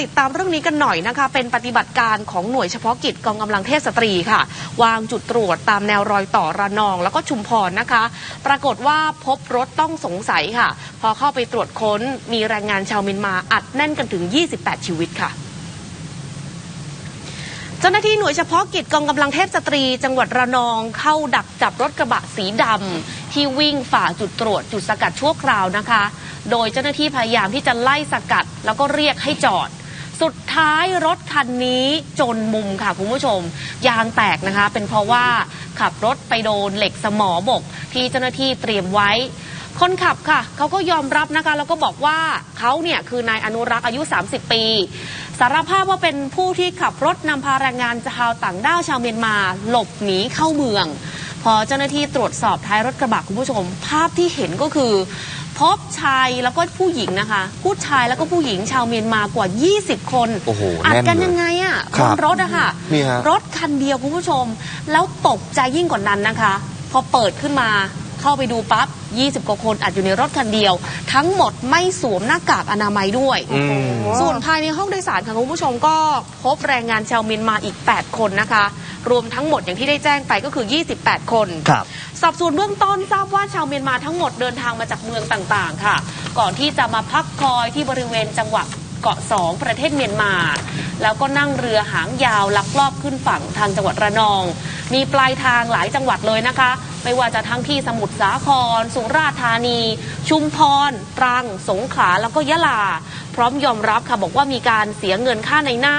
ติดตามเรื่องนี้กันหน่อยนะคะ เป็นปฏิบัติการของหน่วยเฉพาะกิจกองกำลังเทพสตรีค่ะ วางจุดตรวจตามแนวรอยต่อระนอง แล้วก็ชุมพรนะคะ ปรากฏว่าพบรถต้องสงสัยค่ะ พอเข้าไปตรวจค้นมีแรงงานชาวเมียนมาอัดแน่นกันถึง 28 ชีวิตค่ะเจ้าหน้าที่หน่วยเฉพาะกิจกองกำลังเทพสตรี จังหวัดระนองเข้าดักจับรถกระบะสีดำที่วิ่งฝ่าจุดตรวจจุดสกัดชั่วคราวนะคะ โดยเจ้าหน้าที่พยายามที่จะไล่สกัด แล้วก็เรียกให้จอด สุดท้ายรถคันนี้จนมุมค่ะคุณผู้ชม ยางแตกนะคะ เป็นเพราะว่าขับรถไปโดนเหล็กสมอบก ที่เจ้าหน้าที่เตรียมไว้ คนขับค่ะเขาก็ยอมรับนะคะแล้วก็บอกว่าเขาเนี่ยคือนายอนุรักษ์อายุ 30 ปี สารภาพว่าเป็นผู้ที่ขับรถนำพาแรงงานชาวต่างด้าวชาวเมียนมาหลบหนีเข้าเมือง พอเจ้าหน้าที่ตรวจสอบท้ายรถกระบะคุณผู้ชม ภาพที่เห็นก็คือ พบชายแล้วก็ผู้หญิงนะคะผู้ชายแล้วก็ผู้หญิงชาวเมียนมากว่า 20 คนโอ้โหอัดกันแน่นเลยยังไงอะคบรับนรถอะค่ะนี่ฮะ รถคันเดียวคุณผู้ชม แล้วตกใจยิ่งกว่านั้นนะคะ พอเปิดขึ้นมา เข้าไปดูปั๊บ 20 กว่าคนอัดอยู่ในรถคันเดียว ทั้งหมดไม่สวมหน้ากากอนามัยด้วย อืม ส่วนภายในห้องโดยสารค่ะคุณผู้ชมก็พบแรงงานชาวเมียนมาอีก 8 คนนะคะ รวมทั้งหมดอย่างที่ได้แจ้งไปก็คือ 28 คน ครับ สอบสวนเบื้องต้นทราบว่าชาวเมียนมาทั้งหมดเดินทางมาจากเมืองต่างๆ ค่ะ ก่อนที่จะมาพักคอยที่บริเวณจังหวัดเกาะสองประเทศเมียนมา แล้วก็นั่งเรือหางยาวลักลอบขึ้นฝั่งทางจังหวัดระนอง มีปลายทางหลายจังหวัดเลยนะคะ ไม่ว่าจะทั้งที่สมุทรสาคร สุราษฎร์ธานี ชุมพร ตรัง สงขลา แล้วก็ยะลา พร้อมยอมรับค่ะบอกว่ามีการเสียเงินค่าในหน้า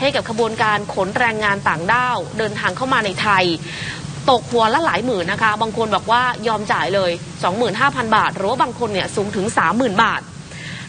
ให้กับขบวนการขนแรงงานต่างด้าวเดินทางเข้ามาในไทยตกหัวละหลายหมื่นนะคะ บางคนบอกว่ายอมจ่ายเลย 25,000 บาท หรือว่าบางคนเนี่ยสูงถึง 30,000 บาท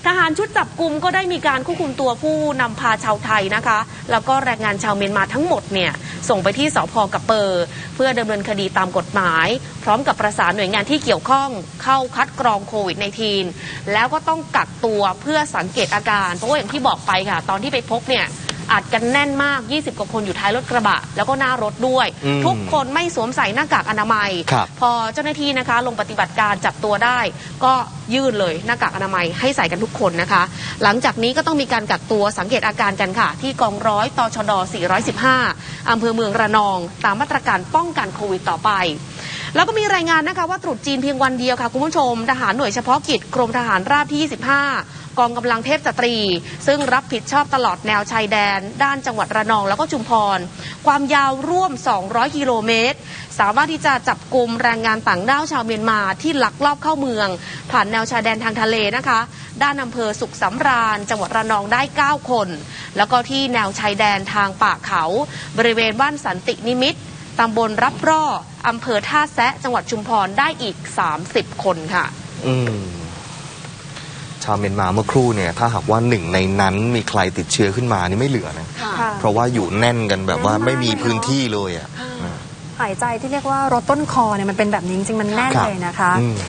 ทหารชุดจับกลุ่มก็ได้มีการควบคุมตัวผู้นำพาชาวไทยนะคะ แล้วก็แรงงานชาวเมียนมาทั้งหมดเนี่ยส่งไปที่สพกระเปอร์เพื่อดำเนินคดีตามกฎหมาย พร้อมกับประสานหน่วยงานที่เกี่ยวข้องเข้าคัดกรองโควิด -19 แล้วก็ต้องกักตัวเพื่อสังเกตอาการ เพราะว่าอย่างที่บอกไปค่ะ ตอนที่ไปพบเนี่ย อัดกันแน่นมาก 20 กว่าคนอยู่ท้ายรถกระบะ แล้วก็หน้ารถด้วย อืมทุกคนไม่สวมใส่หน้ากากอนามัย ครับพอเจ้าหน้าที่นะคะ ลงปฏิบัติการจับตัวได้ ก็ยื่นเลยหน้ากากอนามัยให้ใส่กันทุกคนนะคะ หลังจากนี้ก็ต้องมีการกักตัวสังเกตอาการกันค่ะ ที่กองร้อยตชด 415อำเภอเมืองระนอง ตามมาตรการป้องกันโควิดต่อไป แล้วก็มีรายงานนะคะว่าตรุษจีนเพียงวันเดียวค่ะคุณผู้ชมทหารหน่วยเฉพาะกิจกรมทหารราบที่ 25 กองกำลังเทพสตรี ซึ่งรับผิดชอบตลอดแนวชายแดน ด้านจังหวัดระนองแล้วก็ชุมพร ความยาวร่วม 200 กิโลเมตร สามารถที่จะจับกลุ่มแรงงานต่างด้าวชาวเมียนมาที่ลักลอบเข้าเมือง ผ่านแนวชายแดนทางทะเลนะคะ ด้านอำเภอสุขสำราญ จังหวัดระนองได้ 9 คน แล้วก็ที่แนวชายแดนทางป่าเขา บริเวณบ้านสันตินิมิตตำบลรับร่ออำเภอท่าแซะ จังหวัดชุมพรได้อีก 30 คนค่ะ อืม ชาวเมียนมาเมื่อครู่เนี่ยถ้าหากว่าหนึ่งในนั้นมีใครติดเชื้อขึ้นมานี่ไม่เหลือนะ ค่ะ เพราะว่าอยู่แน่นกันแบบว่าแน่นมากไม่มีพื้นที่เลยอะ หายใจที่เรียกว่ารถต้นคอเนี่ยมันเป็นแบบนี้จริงๆมันแน่นครับ เลยนะคะ อืม